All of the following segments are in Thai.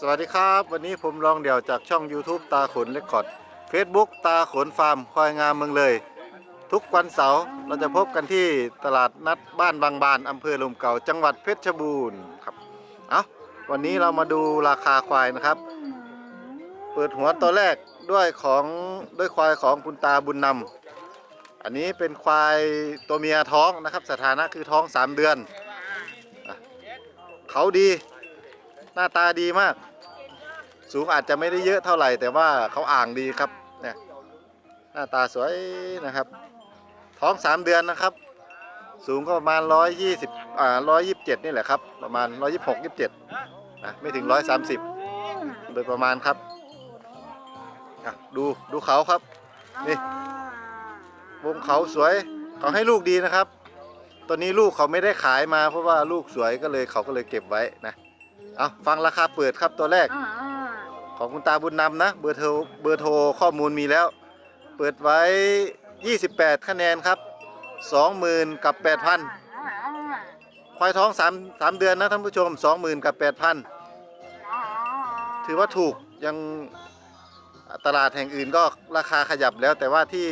สวัสดีครับ วันนี้ผมลองเดี่ยวจากช่อง YouTube ตาขนเลคคอร์ด Facebook ตาขนฟาร์มควายงามเมืองเลย ทุกวันเสาร์เราจะพบกันที่ตลาดนัดบ้านบางบานอำเภอลมเก่าจังหวัดเพชรบูรณ์ครับเอาวันนี้เรามาดูราคาควายนะครับ เปิดหัวตัวแรกด้วยของด้วยควายของคุณตาบุญนำอันนี้เป็นควายตัวเมียท้องนะครับ สถานะคือท้อง 3 เดือนอเขาดี หน้าตาดีมาก สูงอาจจะไม่ได้เยอะเท่าไหร่ แต่ว่าเขาอ่างดีครับเนี่ยหน้าตาสวยนะครับ ท้อง3เดือนนะครับ สูงก็ประมาณ120อ่า127นี่แหละครับ ประมาณ126 27นะไม่ถึง130โดยประมาณครับอะดูดูเขาครับ นี่วงเขาสวย เขาให้ลูกดีนะครับตัวนี้ลูกเขาไม่ได้ขายมาเพราะว่าลูกสวยก็เลยเขาก็เลยเก็บไว้นะ เอาฟังราคาเปิดครับตัวแรกของคุณตาบุญนำนะ เบอร์โทรเบอร์โทรข้อมูลมีแล้ว เปิดไว้ 28 คะแนนครับ 20,000 กับ 8,000ควายท้อง3 3เดือนนะท่านผู้ชม 20,000 กับ 8,000 ถือว่าถูกยังตลาดแห่งอื่นก็ราคาขยับแล้ว แต่ว่าที่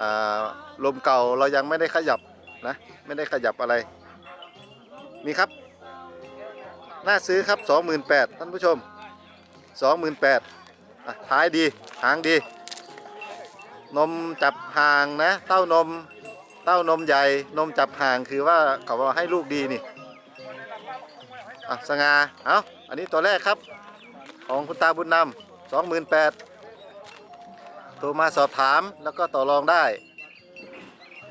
อ่าลมเก่าเรายังไม่ได้ขยับนะ ไม่ได้ขยับอะไร นี่ครับ น่าซื้อครับ 28,000ท่านผู้ชม 28,000อะท้ายดี หางดี นมจับห่างนะ เต้านม เต้านมใหญ่ นมจับห่างคือว่าเขาว่าให้ลูกดีนี่อะสงาเอาอันนี้ตัวแรกครับ ของคุณตาบุญนำ28,000โทรมาสอบถามแล้วก็ต่อรองได้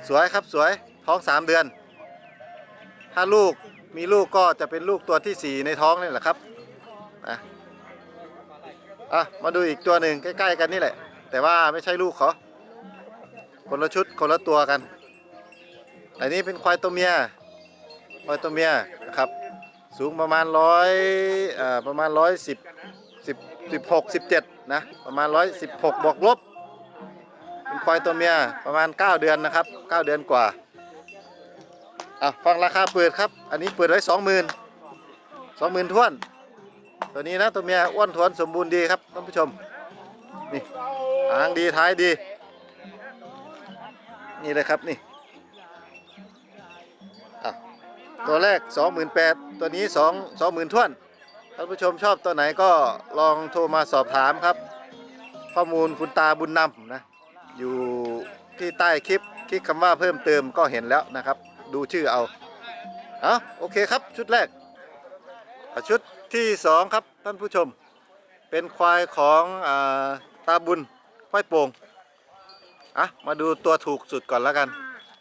สวยครับสวยท้อง 3 เดือน ถ้าลูก มีลูกก็จะเป็นลูกตัวที่ 4 ในท้องนี่แหละครับอะอะมาดูอีกตัวหนึ่งใกล้ ๆ กันนี่แหละ แต่ว่าไม่ใช่ลูกเขาคนละชุดคนละตัวกันอันนี้เป็นควายตัวเมียควายตัวเมียนะครับ สูงประมาณร้อยอ่าประมาณร้อยสิบสิบสิบหกสิบเจ็ดนะประมาณร้อยสิบหกบวกลบเป็นควายตัวเมียประมาณ 9 เดือนนะครับ 9 เดือนกว่า อะฟังราคาเปิดครับ อันนี้เปิดไว้สองหมื่นสองหมื่นทวน ตัวนี้นะตัวเมียอ้วนทวนสมบูรณ์ดีครับท่านผู้ชม นี่หางดีท้ายดี นี่เลยครับนี่อะตัวแรก 28,000ตัวนี้ 2 20,000ทวนท่านผู้ชมชอบตัวไหนก็ลองโทรมาสอบถามครับ ข้อมูลคุณตาบุญนำนะ อยู่ที่ใต้คลิปคลิกคำว่าเพิ่มเติมก็เห็นแล้วนะครับ ดูชื่อเอาเอาโอเคครับชุดแรก ชุดที่สองครับท่านผู้ชม เป็นควายของอาตาบุญควายโป่งอะมาดูตัวถูกสุดก่อนแล้วกัน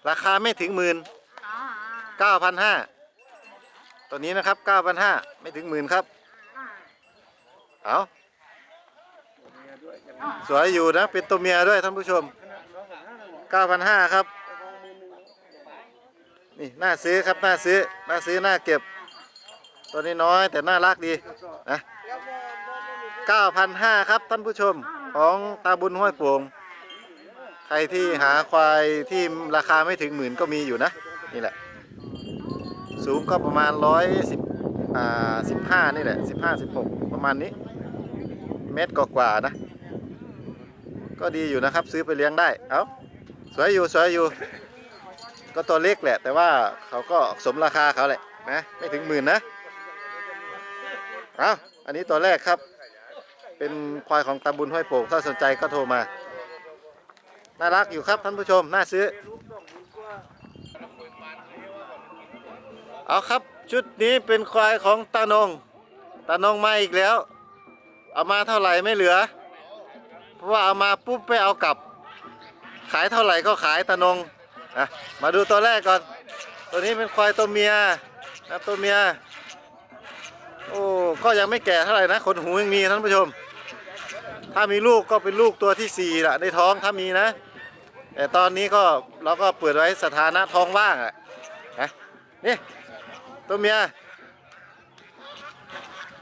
ราคาไม่ถึงหมื่นเก้าพันห้าตัวนี้นะครับเก้าพันห้าไม่ถึงหมื่นครับ เอาสวยอยู่นะเป็นตัวเมียด้วยท่านผู้ชม 9,500 ครับ นี่น่าซื้อครับน่าซื้อน่าซื้อน่าเก็บ ตัวนี้น้อยแต่น่ารักดีนะ9,500 ครับท่านผู้ชมของตาบุญห้วยโป่งใครที่หาควายที่ราคาไม่ถึงหมื่นก็มีอยู่นะ นี่แหละ สูงก็ประมาณ110อ่า15นี่แหละ15 16ประมาณนี้ เม็ดกว่าๆนะ ก็ดีอยู่นะครับซื้อไปเลี้ยงได้ เอ้า สวยอยู่ สวยอยู่ ก็ตัวเล็กแหละ แต่ว่าเขาก็สมราคาเขาแหละนะไม่ถึงหมื่นนะเอาอันนี้ตัวแรกครับ เป็นควายของตาบุญห้วยโป่งถ้าสนใจก็โทรมา น่ารักอยู่ครับท่านผู้ชม น่าซื้อ เอาครับชุดนี้เป็นควายของตานงตานงมาอีกแล้ว เอามาเท่าไหร่ไม่เหลือ เพราะว่าเอามาปุ๊บไปเอากลับ ขายเท่าไหร่ก็ขายตะนง อะมาดูตัวแรกก่อน ตัวนี้เป็นควายตัวเมียนะตัวเมีย โอ้ก็ยังไม่แก่เท่าไหร่นะขนหูยังมีท่านผู้ชม ถ้ามีลูกก็เป็นลูกตัวที่สี่ละในท้องถ้ามีนะ แต่ตอนนี้ก็เราก็เปิดไว้สถานะท้องว่างอะนะนี่ตัวเมีย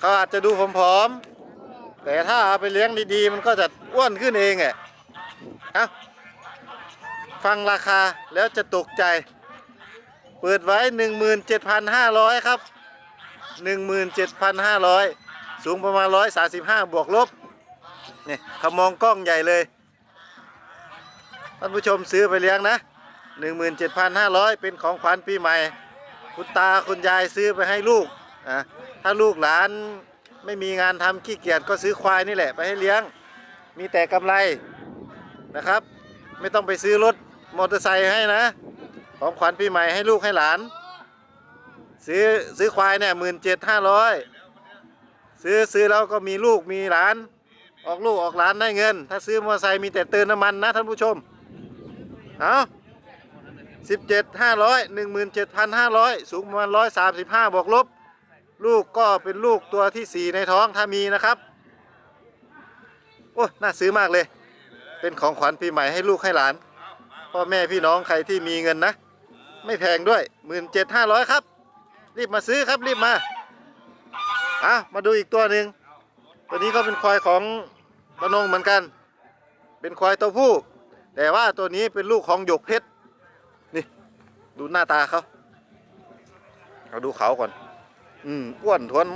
เขาอาจจะดูผอมๆแต่ถ้าเอาไปเลี้ยงดีๆ มันก็จะอ้วนขึ้นเองอะเอ้า ฟังราคาแล้วจะตกใจ เปิดไว้ 17,500 ครับ 17,500สูสูงประมาณ 135 บวกลบนี่ขมองกล้องใหญ่เลย ท่านผู้ชมซื้อไปเลี้ยงนะ 17,500 เป็นของขวัญปีใหม่ คุณตาคุณยายซื้อไปให้ลูกอะถ้าลูกหลานไม่มีงานทำขี้เกียจก็ซื้อควายนี่แหละไปให้เลี้ยง มีแต่กำไรนะครับ ไม่ต้องไปซื้อรถ มอเตอร์ไซค์ให้นะ ของขวัญปีใหม่ให้ลูกให้หลาน ซื้อซื้อควายเนี่ยหมื่นเจ็ดห้าร้อยซื้อซื้อแล้วก็มีลูกมีหลาน ออกลูกออกหลานได้เงิน ถ้าซื้อมอเตอร์ไซค์มีแต่เติมน้ำมันนะท่านผู้ชม เอาสิบเจ็ดห้าร้อยหนึ่งหมื่นเจ็ดพันห้าร้อยสูงประมาณร้อยสามสิบห้าบวกลบ ลูกก็เป็นลูกตัวที่สี่ในท้องถ้ามีนะครับ โอ้ น่าซื้อมากเลย เป็นของขวัญปีใหม่ให้ลูกให้หลาน พ่อแม่พี่น้องใครที่มีเงินนะ ไม่แพงด้วยหมื่นเจ็ดห้าร้อยครับ รีบมาซื้อครับรีบมาอะมาดูอีกตัวหนึ่งตัวนี้ก็เป็นควายของตะนงเหมือนกัน เป็นควายตัวผู้ แต่ว่าตัวนี้เป็นลูกของหยกเพชรนี่ ดูหน้าตาเขาเอาดูเขาก่อน อืมอ้วนทวน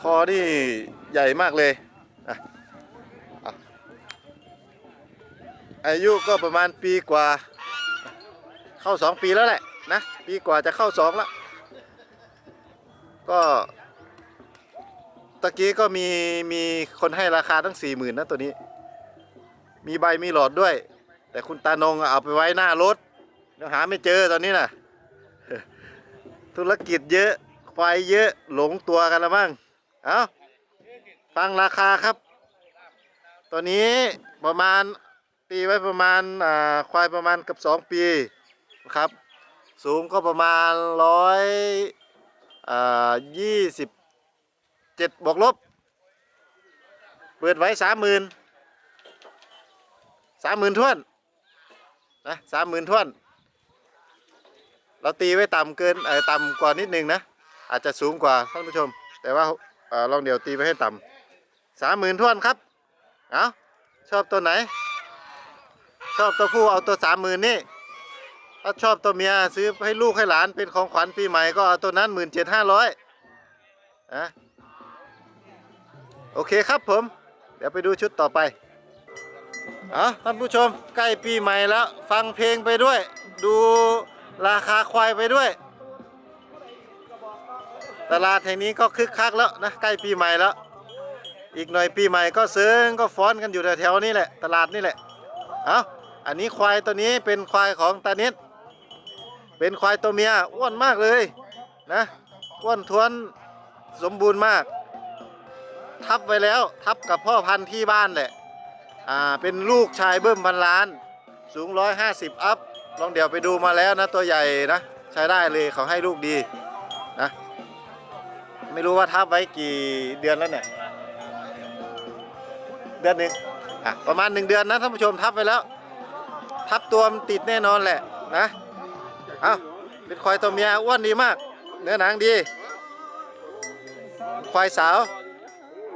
คอนี่ใหญ่มากเลยอะ อายุก็ประมาณปีกว่า เข้าสองปีแล้วแหละนะปีกว่าจะเข้าสองแล้วก็ตะกี้ก็มีมีคนให้ราคาตั้งสี่หมื่นนะตัวนี้ มีใบมีหลอดด้วย แต่คุณตานงเอาไปไว้หน้ารถเดี๋ยวหาไม่เจอตอนนี้น่ะ ธุรกิจเยอะควายเยอะหลงตัวกันแล้วมั้งเอาฟังราคาครับ ตัวนี้ประมาณ ตีไว้ประมาณอ่าควายประมาณกับสองปีนะครับ สูงก็ประมาณร้อยอ่ายี่สิบเจ็ดบวกลบ เปิดไว้สามหมื่นสามหมื่นทวนนะสามหมื่นทวน เราตีไว้ต่ำเกินเออต่ำกว่านิดนึงนะ อาจจะสูงกว่าท่านผู้ชม แต่ว่าอ่อลองเดี๋ยวตีไว้ให้ต่ำสามหมื่นทวนครับ เอาชอบตัวไหน ชอบตัวผู้เอาตัวสามหมื่นนี่ถ้าชอบตัวเมียซื้อให้ลูกให้หลานเป็นของขวัญปีใหม่ก็เอาตัวนั้นหมื่นเจ็ดห้าร้อยอะโอเคครับผม เดี๋ยวไปดูชุดต่อไปอะท่านผู้ชมใกล้ปีใหม่แล้ว ฟังเพลงไปด้วย ดูราคาควายไปด้วย ตลาดแห่งนี้ก็คึกคักแล้วนะใกล้ปีใหม่แล้ว อีกหน่อยปีใหม่ก็เซิงก็ฟ้อนกันอยู่แถวๆนี้แหละ ตลาดนี่แหละ เอา อันนี้ควายตัวนี้เป็นควายของตานิดเป็นควายตัวเมียอ้วนมากเลยนะอ้วนท้วนสมบูรณ์มาก ทับไว้แล้วทับกับพ่อพันธุ์ที่บ้านแหละอ่าเป็นลูกชายเบิ้มพันล้าน สูง 150 อัพลองเดี๋ยวไปดูมาแล้วนะตัวใหญ่นะใช้ได้เลยเขาให้ลูกดีนะไม่รู้ว่าทับไว้กี่เดือนแล้วเนี่ยเดือนหนึ่งอะประมาณหนึ่งเดือนนะท่านผู้ชมทับไปแล้ว ทับตัวมันติดแน่นอนแหละนะ เอาเป็นควายตัวเมียอ้วนดีมาก เนื้อหนังดี ควายสาว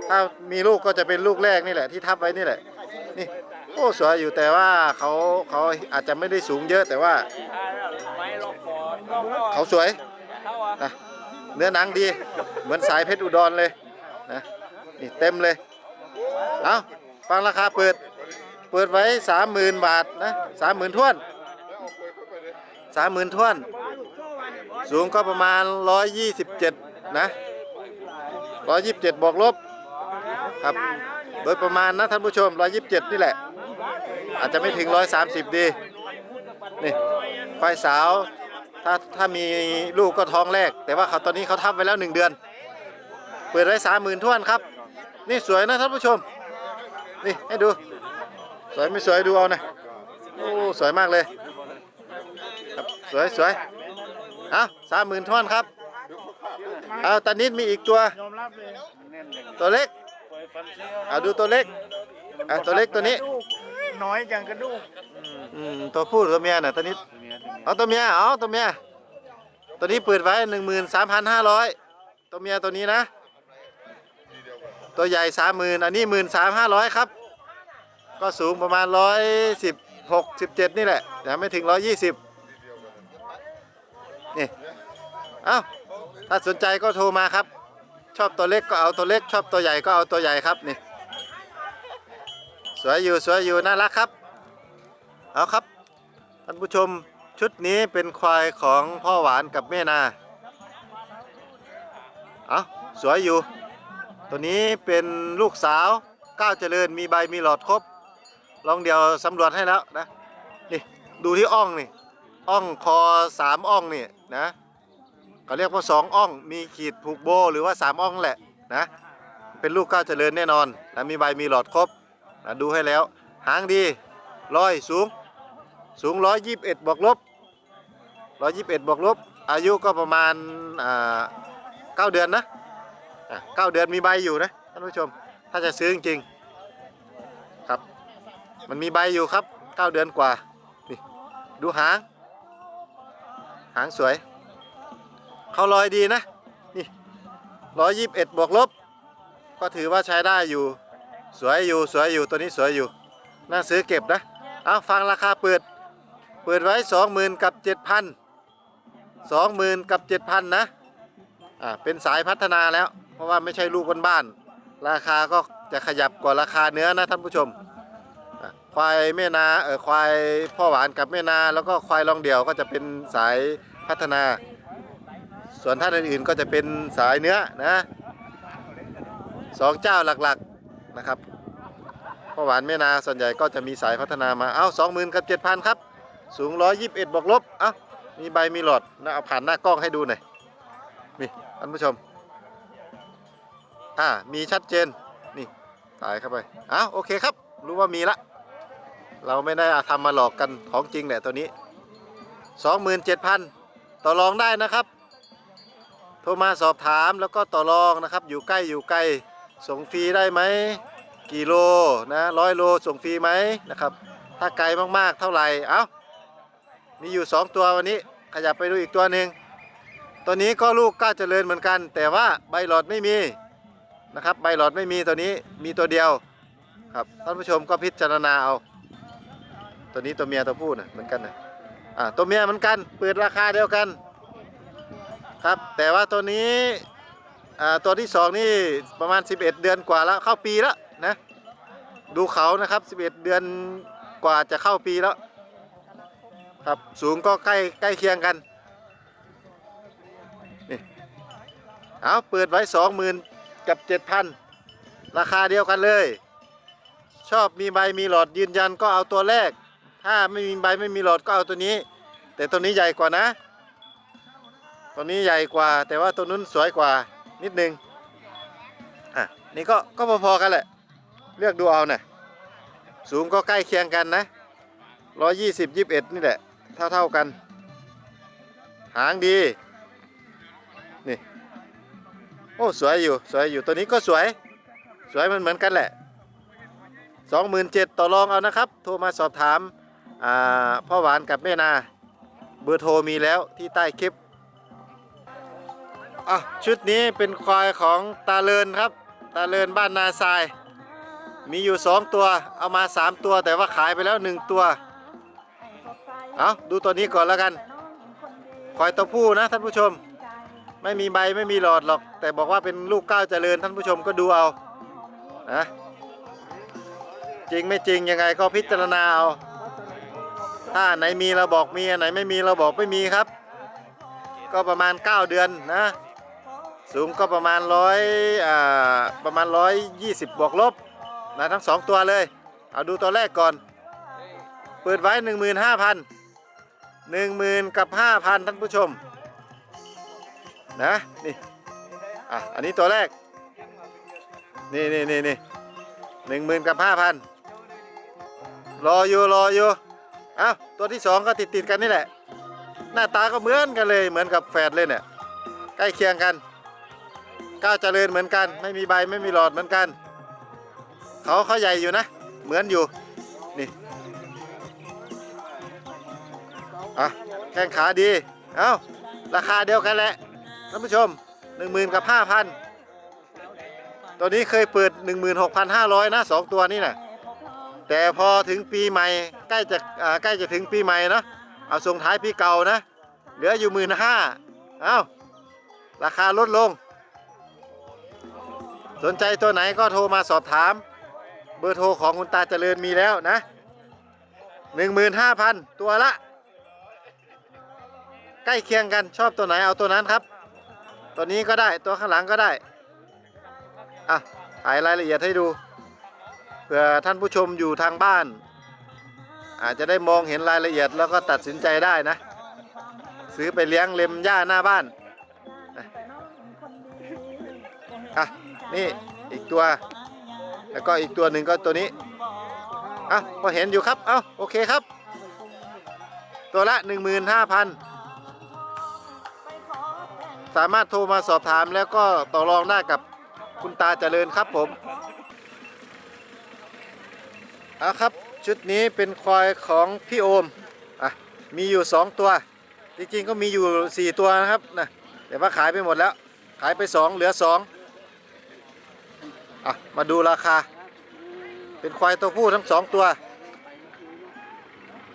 ถ้ามีลูกก็จะเป็นลูกแรกนี่แหละที่ทับไว้นี่แหละ นี่โอ้สวยอยู่แต่ว่าเขาเขาอาจจะไม่ได้สูงเยอะแต่ว่า เขาสวยนะเนื้อหนังดี เหมือนสายเพชรอุดรเลยนะนี่เต็มเลย เอาฟังราคาเปิด เปิดไว้สามหมื่นบาทนะสามหมื่นทวนสามหมื่นทวน สูงก็ประมาณร้อยยี่สิบเจ็ดนะร้อยยี่สิบเจ็ดบวกลบครับ โดยประมาณนะท่านผู้ชมร้อยยี่สิบเจ็ดนี่แหละ อาจจะไม่ถึงร้อยสามสิบดี นี่ควายสาวถ้าถ้ามีลูกก็ท้องแรก แต่ว่าเขาตอนนี้เขาทับไว้แล้วหนึ่งเดือน เปิดไว้สามหมื่นทวนครับ นี่สวยนะท่านผู้ชม นี่ให้ดู สวยไม่สวยดูเอานะโอ้สวยมากเลยครับสวยสวยเอาสามหมื่นท่อนครับเอาตอนนี้มีอีกตัวยอมรับเลยตัวเล็กปล่อยฟันเสียเอาดูตัวเล็กอะตัวเล็กตัวนี้น้อยจังกระดูกอืมตัวผู้หรือตัวเมียน่ะตัวนี้เอาตัวเมียเอาตัวเมียตัวนี้เปิดไว้หนึ่งหมื่นสามพันห้าร้อยตัวเมียตัวนี้นะ ตัวใหญ่สามหมื่นอันนี้หมื่นสามห้าร้อยครับ ก็สูงประมาณร้อยสิบหกสิบเจ็ดนี่แหละแต่ไม่ถึงร้อยยี่สิบนี่ เอ้า ถ้าสนใจก็โทรมาครับ ชอบตัวเล็กก็เอาตัวเล็ก ชอบตัวใหญ่ก็เอาตัวใหญ่ครับนี่ สวยอยู่สวยอยู่น่ารักครับ เอาครับ ท่านผู้ชมชุดนี้เป็นควายของพ่อหวานกับแม่นา เอาสวยอยู่ ตัวนี้เป็นลูกสาวก้าวเจริญมีใบมีหลอดครบ ลองเดียวสำรวจให้แล้วนะนี่ดูที่อ่องนี่อ่องคอสามอ่องนี่นะเขาเรียกว่าสองอ่องมีขีดผูกโบหรือว่าสามอ่องแหละนะเป็นลูกก้าวเจริญแน่นอนนะมีใบมีหลอดครบนะดูให้แล้ว หางดีร้อยสูงสูงร้อยยี่สิบเอ็ดบวกลบร้อยยี่สิบเอ็ดบวกลบ อายุก็ประมาณเก้าเดือนนะเก้าเดือนมีใบอยู่นะท่านผู้ชม ถ้าจะซื้อจริงๆครับ มันมีใบอยู่ครับเก้าเดือนกว่า นี่ ดูหาง หางสวย เขาลอยดีนะ นี่ร้อยยี่สิบเอ็ดบวกลบ ก็ถือว่าใช้ได้อยู่ สวยอยู่ สวยอยู่ ตัวนี้สวยอยู่ น่าซื้อเก็บนะ เอาฟังราคาเปิด เปิดไว้สองหมื่นกับเจ็ดพันสองหมื่นกับเจ็ดพันนะ อ่า เป็นสายพัฒนาแล้ว เพราะว่าไม่ใช่ลูกบ้านๆ ราคาก็จะขยับกว่าราคาเนื้อนะท่านผู้ชม ควายแม่นาเออควายพ่อหวานกับแม่นา แล้วก็ควายรองเดี่ยวก็จะเป็นสายพัฒนา ส่วนท่านอื่นๆก็จะเป็นสายเนื้อนะสองเจ้าหลักๆนะครับพ่อหวานแม่นาส่วนใหญ่ก็จะมีสายพัฒนามาเอาสองหมื่นกับเจ็ดพันครับ สูงร้อยยี่สิบเอ็ดบวกลบเอ้ามีใบมีหลอดนะเอาผ่านหน้ากล้องให้ดูหน่อยนี่ท่านผู้ชมอ่ามีชัดเจนนี่ถ่ายเข้าไปเอ้าโอเคครับ รู้ว่ามีละ เราไม่ได้ทำมาหลอกกันของจริงแหละตัวนี้ 27,000 ต่อรองได้นะครับ โทรมาสอบถามแล้วก็ต่อรองนะครับ อยู่ใกล้อยู่ไกลส่งฟรีได้ไหมกี่โลนะร้อยโลส่งฟรีไหมนะครับ ถ้าไกลมากๆเท่าไหร่เอ้ามีอยู่ 2 ตัววันนี้ขยับไปดูอีกตัวหนึ่งตัวนี้ก็ลูกก้าเจริญเหมือนกัน แต่ว่าใบหลอดไม่มีนะครับ ใบหลอดไม่มีตัวนี้มีตัวเดียวครับท่านผู้ชมก็พิจารณาเอา ตัวนี้ตัวเมียตัวผู้นะเหมือนกันนะอ่าตัวเมียเหมือนกันเปิดราคาเดียวกันครับ แต่ว่าตัวนี้อ่าตัวที่สองนี่ประมาณ 11 เดือนกว่าแล้วเข้าปีแล้วนะดูเขานะครับ 11 เดือนกว่าจะเข้าปีแล้ว ครับสูงก็ใกล้ใกล้เคียงกันนี่เอาเปิดไว้ 20,000 กับ 7,000 ราคาเดียวกันเลย ชอบมีใบมีหลอดยืนยันก็เอาตัวแรก ถ้าไม่มีใบไม่มีหลอดก็เอาตัวนี้ แต่ตัวนี้ใหญ่กว่านะ ตัวนี้ใหญ่กว่า แต่ว่าตัวนู้นสวยกว่านิดนึงอะนี่ก็ก็พอๆกันแหละ เลือกดูเอานะ่ะสูงก็ใกล้เคียงกันนะร้อยยี่สิบยี่สิบเอ็ดนี่แหละ เท่าๆกัน หางดี นี่ โอ้ สวยอยู่ สวยอยู่ ตัวนี้ก็สวย สวยมันเหมือนกันแหละ 27,000ต่อรองเอานะครับ โทรมาสอบถาม อ่าพ่อหวานกับแม่นา เบอร์โทรมีแล้วที่ใต้คลิปอะชุดนี้เป็นควายของตาเลินครับ ตาเลินบ้านนาทราย มีอยู่ 2 ตัวเอามา 3 ตัวแต่ว่าขายไปแล้ว 1 ตัว เอาดูตัวนี้ก่อนแล้วกัน ควายตัวผู้นะท่านผู้ชม ไม่มีใบไม่มีหลอดหรอก แต่บอกว่าเป็นลูกก้าวเจริญท่านผู้ชมก็ดูเอานะจริงไม่จริงยังไงก็พิจารณาเอา ถ้าไหนมีเราบอกมีอันไหนไม่มีเราบอกไม่มีครับ ก็ประมาณ 9 เดือนนะ สูงก็ประมาณร้อยอ่าประมาณร้อยยี่สิบบวกลบนะทั้งสองตัวเลย เอาดูตัวแรกก่อน เปิดไว้หนึ่งหมื่นห้าพันหนึ่งหมื่นกับห้าพันท่านผู้ชม นะนี่อะอันนี้ตัวแรก นี่นี่นี่นี่หนึ่งหมื่นกับห้าพันรออยู่รออยู่ อ้าตัวที่สองก็ติดติดๆกันนี่แหละ หน้าตาก็เหมือนกันเลยเหมือนกับแฝดเลยเนี่ยใกล้เคียงกัน ก้าวเจริญเหมือนกัน ไม่มีใบไม่มีหลอดเหมือนกัน เขาเขาใหญ่อยู่นะ เหมือนอยู่นี่อะแข้งขาดี เอ้าราคาเดียวกันแหละท่านผู้ชม 1 0,000กับ5,000ตัวนี้เคยเปิด 16,500นะสองตัวนี้นะ แต่พอถึงปีใหม่ใกล้จะอ่าใกล้จะถึงปีใหม่นะเอาส่งท้ายปีเก่านะ เหลืออยู่หมื่นห้าเอ้าราคาลดลง สนใจตัวไหนก็โทรมาสอบถาม เบอร์โทรของคุณตาเจริญมีแล้วนะ 15,000 ตัวละ ใกล้เคียงกันชอบตัวไหนเอาตัวนั้นครับ ตัวนี้ก็ได้ตัวข้างหลังก็ได้ อะถ่ายรายละเอียดให้ดู ผื่อท่านผู้ชมอยู่ทางบ้าน อาจจะได้มองเห็นรายละเอียดแล้วก็ตัดสินใจได้นะ ซื้อไปเลี้ยงเล็มหญ้าหน้าบ้านอะนี่อีกตัว แล้วก็อีกตัวหนึ่งก็ตัวนี้อะพอเห็นอยู่ครับ เอ้าโอเคครับ ตัวละ 15,000 สามารถโทรมาสอบถามแล้วก็ต่อรองได้กับคุณตาเจริญครับผม อาครับชุดนี้เป็นควายของพี่โอมอะมีอยู่ 2 ตัว จริงๆก็มีอยู่ 4 ตัวนะครับนะแต่ว่าขายไปหมดแล้ว ขายไป 2 เหลือ2อะมาดูราคา เป็นควายตัวผู้ทั้ง 2 ตัว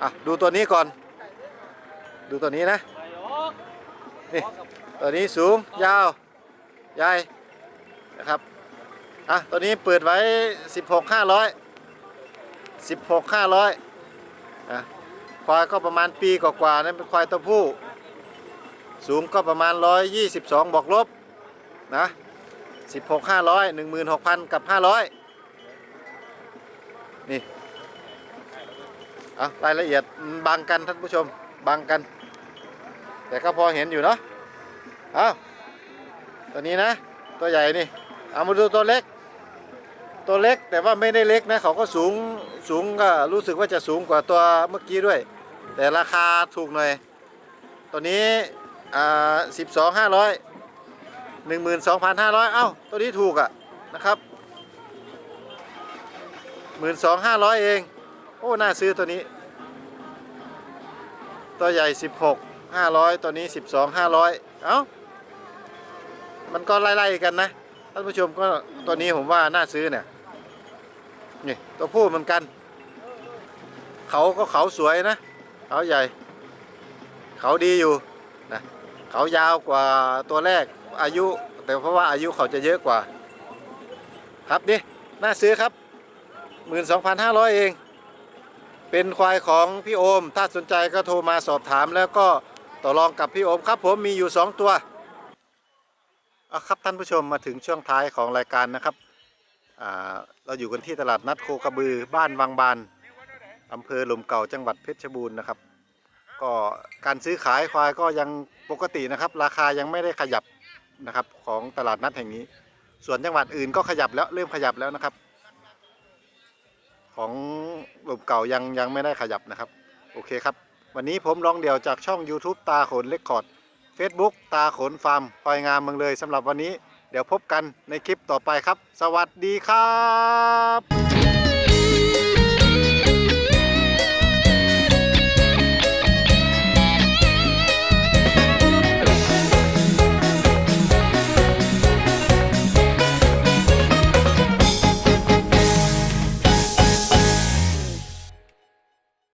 อะดูตัวนี้ก่อน ดูตัวนี้นะนี่ตัวนี้สูงยาวใหญ่นะครับอะตัวนี้เปิดไว้ 16 500 16 500อะควายก็ประมาณปีกว่าๆนั่นเป็นควายตัวผู้ สูงก็ประมาณ 122 บอกลบนะ16 500 16,000 กับ 500 นี่เอารายละเอียดบังกันท่านผู้ชมบังกัน แต่ก็พอเห็นอยู่เนาะเอาตัวนี้นะ ตัวใหญ่นี่ เอามาดูตัวเล็ก ตัวเล็กแต่ว่าไม่ได้เล็กนะเขาก็สูงสูงก็รู้สึกว่าจะสูงกว่าตัวเมื่อกี้ด้วย แต่ราคาถูกหน่อย ตัวนี้อ่าสิบสองห้าร้อยหนึ่งหมื่นสองพันห้าร้อยเอ้าตัวนี้ถูกอะนะครับหมื่นสองห้าร้อยเอง โอ้น่าซื้อตัวนี้ ตัวใหญ่สิบหกห้าร้อยตัวนี้สิบสองห้าร้อยเอ้ามันก็ไล่ๆกันนะท่านผู้ชมก็ตัวนี้ผมว่าน่าซื้อเนี่ย นี่ตัวผู้เหมือนกัน เขาก็เขาสวยนะ เขาใหญ่ เขาดีอยู่นะเขายาวกว่าตัวแรกอายุ แต่เพราะว่าอายุเขาจะเยอะกว่า ครับนี่น่าซื้อครับ 12,500 เอง เป็นควายของพี่โอม ถ้าสนใจก็โทรมาสอบถามแล้วก็ต่อรองกับพี่โอมครับ ผมมีอยู่ 2 ตัวเอาครับท่านผู้ชมมาถึงช่วงท้ายของรายการนะครับ เราอยู่กันที่ตลาดนัดโคกระบือบ้านวังบานอำเภอหลมเก่าจังหวัดเพชรบูรณ์นะครับ ก็การซื้อขายควายก็ยังปกตินะครับ ราคายังไม่ได้ขยับนะครับของตลาดนัดแห่งนี้ ส่วนจังหวัดอื่นก็ขยับแล้วเริ่มขยับแล้วนะครับ ของหลมเก่ายังยังไม่ได้ขยับนะครับ โอเคครับ วันนี้ผมลองเดี่ยวจากช่อง YouTube ตาขนเลคคอร์ด Facebook ตาขนฟาร์มควายงามเมืองเลยสำหรับวันนี้ เดี๋ยวพบกันในคลิปต่อไปครับ สวัสดีครับ